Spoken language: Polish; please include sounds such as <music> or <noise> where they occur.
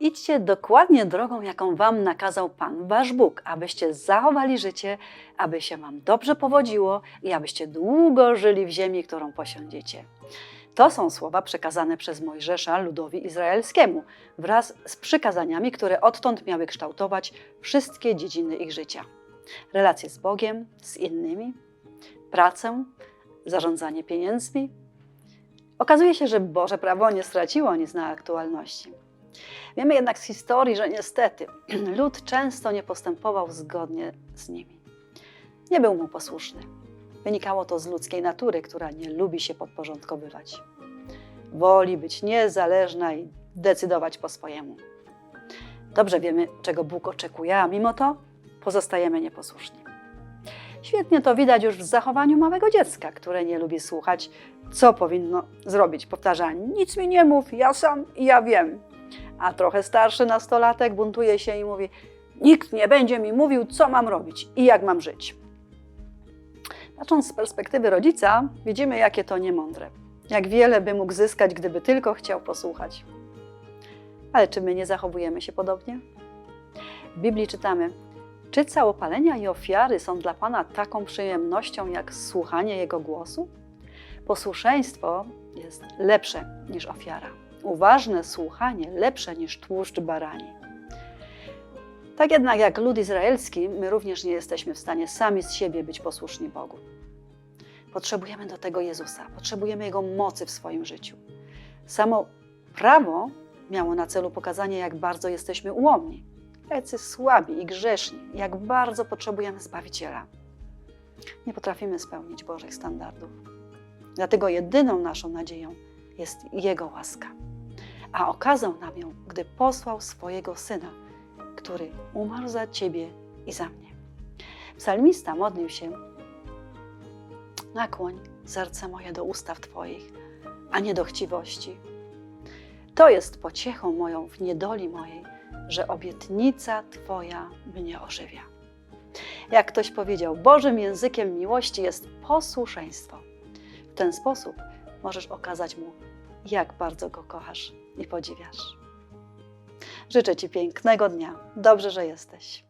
Idźcie dokładnie drogą, jaką wam nakazał Pan, wasz Bóg, abyście zachowali życie, aby się wam dobrze powodziło i abyście długo żyli w ziemi, którą posiądziecie. To są słowa przekazane przez Mojżesza ludowi izraelskiemu wraz z przykazaniami, które odtąd miały kształtować wszystkie dziedziny ich życia. Relacje z Bogiem, z innymi, pracę, zarządzanie pieniędzmi. Okazuje się, że Boże prawo nie straciło nic na aktualności. Wiemy jednak z historii, że niestety <clears throat> lud często nie postępował zgodnie z nimi. Nie był mu posłuszny. Wynikało to z ludzkiej natury, która nie lubi się podporządkowywać. Woli być niezależna i decydować po swojemu. Dobrze wiemy, czego Bóg oczekuje, a mimo to pozostajemy nieposłuszni. Świetnie to widać już w zachowaniu małego dziecka, które nie lubi słuchać, co powinno zrobić. Powtarza: Nic mi nie mów, ja sam i ja wiem. A trochę starszy nastolatek buntuje się i mówi: Nikt nie będzie mi mówił, co mam robić i jak mam żyć. Patrząc z perspektywy rodzica, widzimy, jakie to niemądre. Jak wiele by mógł zyskać, gdyby tylko chciał posłuchać. Ale czy my nie zachowujemy się podobnie? W Biblii czytamy: Czy całopalenia i ofiary są dla Pana taką przyjemnością, jak słuchanie Jego głosu? Posłuszeństwo jest lepsze niż ofiara. Uważne słuchanie lepsze niż tłuszcz barani. Tak jednak jak lud izraelski, my również nie jesteśmy w stanie sami z siebie być posłuszni Bogu. Potrzebujemy do tego Jezusa, potrzebujemy Jego mocy w swoim życiu. Samo prawo miało na celu pokazanie, jak bardzo jesteśmy ułomni, jacy słabi i grzeszni, jak bardzo potrzebujemy Zbawiciela. Nie potrafimy spełnić Bożych standardów. Dlatego jedyną naszą nadzieją jest Jego łaska. A okazał nam ją, gdy posłał swojego Syna, który umarł za Ciebie i za mnie. Psalmista modlił się: Nakłoń serce moje do ustaw Twoich, a nie do chciwości. To jest pociechą moją w niedoli mojej, że obietnica Twoja mnie ożywia. Jak ktoś powiedział, Bożym językiem miłości jest posłuszeństwo. W ten sposób możesz okazać mu, jak bardzo go kochasz i podziwiasz. Życzę Ci pięknego dnia. Dobrze, że jesteś.